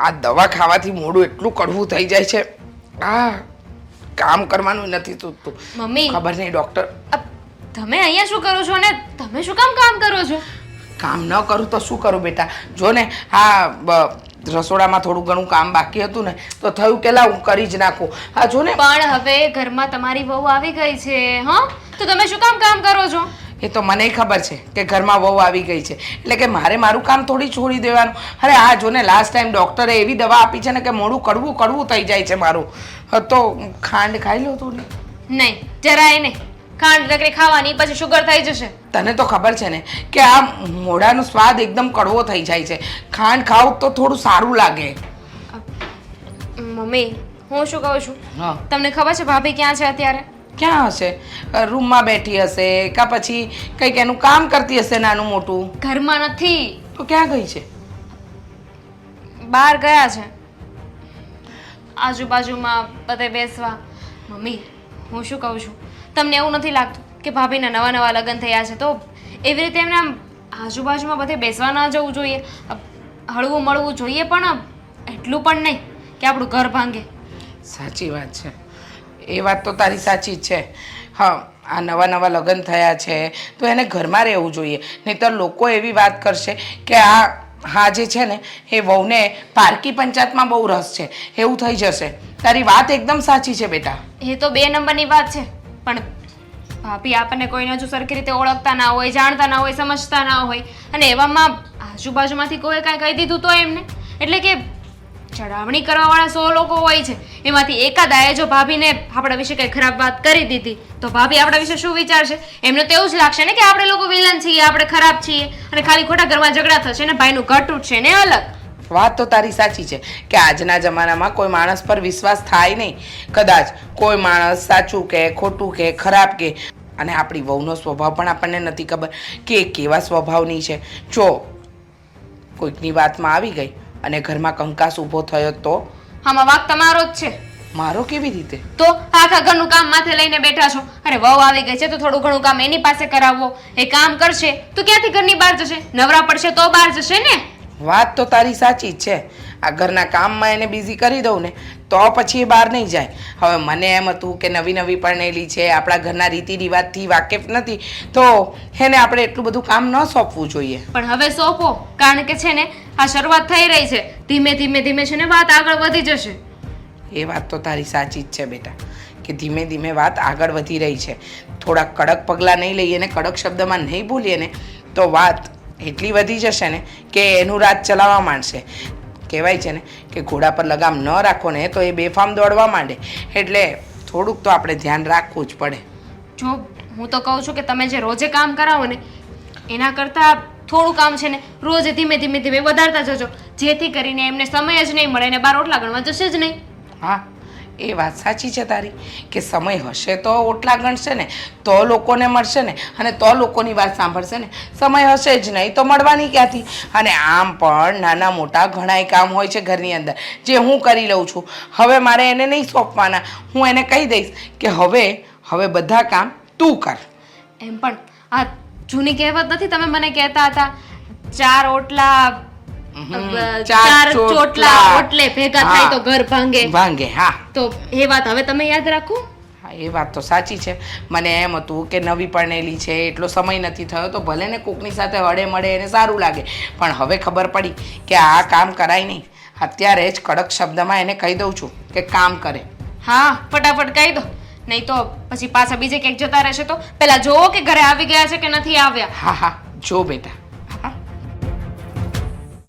આ દવા ખાવાથી મોઢું એટલું કડવું થઈ જાય છે. આ કામ કરવાનું નથી તૂટતું મમ્મી. ખબર નહીં ડૉક્ટર. તમે અહીંયા શું કરો છો અને તમે શું કામ કામ કરો છો? કામ ન કરું તો શું કરું બેટા? જો ને હા રસોડામાં થોડું ઘણું કામ બાકી હતું ને તો થયું કે લાવ હું કરી જ નાખું. હા જો ને. પણ હવે ઘરમાં તમારી વહુ આવી ગઈ છે હા? તો તમે શું કામ કામ કરો છો? એ તો મને ખબર છે કે ઘરમાં વહુ આવી ગઈ છે. એટલે કે મારે મારું કામ થોડી છોડી દેવાનું. અરે આ જોને લાસ્ટ ટાઈમ ડૉક્ટરે એવી દવા આપી છે ને કે મોડું કડવું કડવું થઈ જાય છે મારું. તો ખાંડ ખાઈ લો તું ને. નહીં જરાય નહીં. ખાંડ નકરી ખાવાની પછી શુગર થઈ જશે. તને તો ખબર છે ને કે આ મોઢાનો સ્વાદ એકદમ કડવો થઈ જાય છે. ખાંડ ખાવ તો થોડું સારું લાગે. મમ્મી હું શું કહું છું? તમને ખબર છે ભાભી ક્યાં છે અત્યારે? ક્યાં હશે? રૂમમાં બેઠી હશે કાં પછી કંઈક એનું કામ કરતી હશે નાનું મોટું? ઘરમાં નથી. તો ક્યાં ગઈ છે? બહાર ગયા છે. આજુબાજુમાં બધે બેસવા. મમ્મી હું શું કહું છું? તમને એવું નથી લાગતું કે ભાભીના નવા નવા લગ્ન થયા છે? તો એવી રીતે એમને આમ આજુબાજુમાં બધે બેસવા ન જવું જોઈએ. હળવું મળવું જોઈએ પણ એટલું પણ નહીં કે આપણું ઘર ભાંગે. સાચી વાત છે. એ વાત તો તારી સાચી જ છે. હા, આ નવા નવા લગ્ન થયા છે, તો એને ઘરમાં રહેવું જોઈએ. નહીંતર લોકો એવી વાત કરશે કે આ, હા જે છે ને, એ વહુને પારકી પંચાયતમાં બહુ રસ છે. એવું થઈ જશે. તારી વાત એકદમ સાચી છે બેટા. એ તો બે નંબરની વાત છે, પણ ભાભી આપણને કોઈને હજુ સરખી રીતે ઓળખતા ના હોય, જાણતા ના હોય, સમજતા ના હોય. અને એવામાં આજુબાજુમાંથી કોઈ કાંઈ કહી દીધું તો એમને? એટલે કે ચડાવણી કરવાવાળા સો લોકો હોય છે. એમાંથી એકાદાએ જો ભાભીને આપણા વિશે કંઈ ખરાબ વાત કરી દીધી, તો ભાભી આપણા વિશે શું વિચારશે? એમને તો એવું જ લાગશે ને કે આપણે લોકો વિલન છીએ, આપણે ખરાબ છીએ, અને ખાલી ખોટા ઘરમાં ઝઘડા થશે ને ભાઈનું ઘટ છે ને અલગ. વાત તો તારી સાચી છે કે આજના જમાનામાં કોઈ માણસ પર વિશ્વાસ થાય નહીં. કદાચ કોઈ માણસ સાચું કે ખોટું કે ખરાબ કે, અને આપણી વહુનો સ્વભાવ પણ આપણને નથી ખબર કે કેવા સ્વભાવની છે. જો કોઈકની વાતમાં આવી ગઈ અને ઘરમાં કંકાસ ઊભો થયો તો? આમાં વાક તમારો જ છે. મારો કેવી રીતે? તો આખા ઘરનું કામ માથે લઈને બેઠા છો. અરે વહુ આવી ગઈ છે તો થોડું ઘણું કામ એની પાસે કરાવવો એ કામ કરશે તો ક્યાંથી ઘરની બહાર જશે? નવરા પડશે તો બહાર જશે ને? વાત તો તારી સાચી જ છે. આ ઘરના કામમાં એને બિઝી કરી દઉં ને તો પછી એ બહાર નહીં જાય. હવે મને એમ હતું કે નવી નવી પરણેલી છે આપણા ઘરના રીતિ રિવાજથી વાકેફ નથી તો એને આપણે એટલું બધું કામ ન સોંપવું જોઈએ. પણ હવે સોંપો કારણ કે છે ને આ શરૂઆત થઈ રહી છે. ધીમે ધીમે ધીમે છે ને વાત આગળ વધી જશે. એ વાત તો તારી સાચી જ છે બેટા કે ધીમે ધીમે વાત આગળ વધી રહી છે. થોડા કડક પગલાં નહીં લઈએ ને કડક શબ્દમાં નહીં બોલીએ ને તો વાત એટલી વધી જશે ને કે એનું રાજ ચલાવવા માંડશે. કહેવાય છે ને કે ઘોડા પર લગામ ન રાખો ને તો એ બેફામ દોડવા માંડે. એટલે થોડુંક તો આપણે ધ્યાન રાખવું જ પડે. જો હું તો કહું છું કે તમે જે રોજે કામ કરાવો ને એના કરતાં થોડું કામ છે ને રોજ ધીમે ધીમે ધીમે વધારતા જજો. જેથી કરીને એમને સમય જ નહીં મળે ને બાર ઓટલા ગણવા જશે જ નહીં. હા. એ વાત સાચી છે તારી કે સમય હશે તો ઓટલા ગણશે ને, તો લોકોને મળશે ને, અને તો લોકોની વાત સાંભળશે ને. સમય હશે જ નહીં તો મળવાની ક્યાંથી? અને આમ પણ નાના મોટા ઘણાય કામ હોય છે ઘરની અંદર. જે હું કરી લઉં છું. હવે મારે એને નહીં સોંપવાના. હું એને કહી દઈશ કે હવે હવે બધા કામ તું કર. એમ પણ આ જૂની કહેવત નથી? તમે મને કહેતા હતા, ચાર ઓટલા ચાર ચોટલા. ઓટલે ભેગા થાય તો ઘર ભાંગે. ભાંગે હા. તો એ વાત હવે તમે યાદ રાખો? એ વાત તો સાચી છે. મને એમ હતું કે નવી પરણેલી છે એટલો સમય નથી થયો તો ભલે ને કોકની સાથે હળે મળે એને સારું લાગે. પણ હવે ખબર પડી કે આ કામ કરાય નહીં. અત્યારે જ કડક શબ્દમાં એને કહી દઉં છું કે કામ કરે. હા ફટાફટ કહી દો. નહીં તો પછી પાછા બીજે ક્યાંક જતા રહેશે તો? પહેલાં જોવો કે ઘરે આવી ગયા છે કે નથી આવ્યા. હા હા. જો બેટા.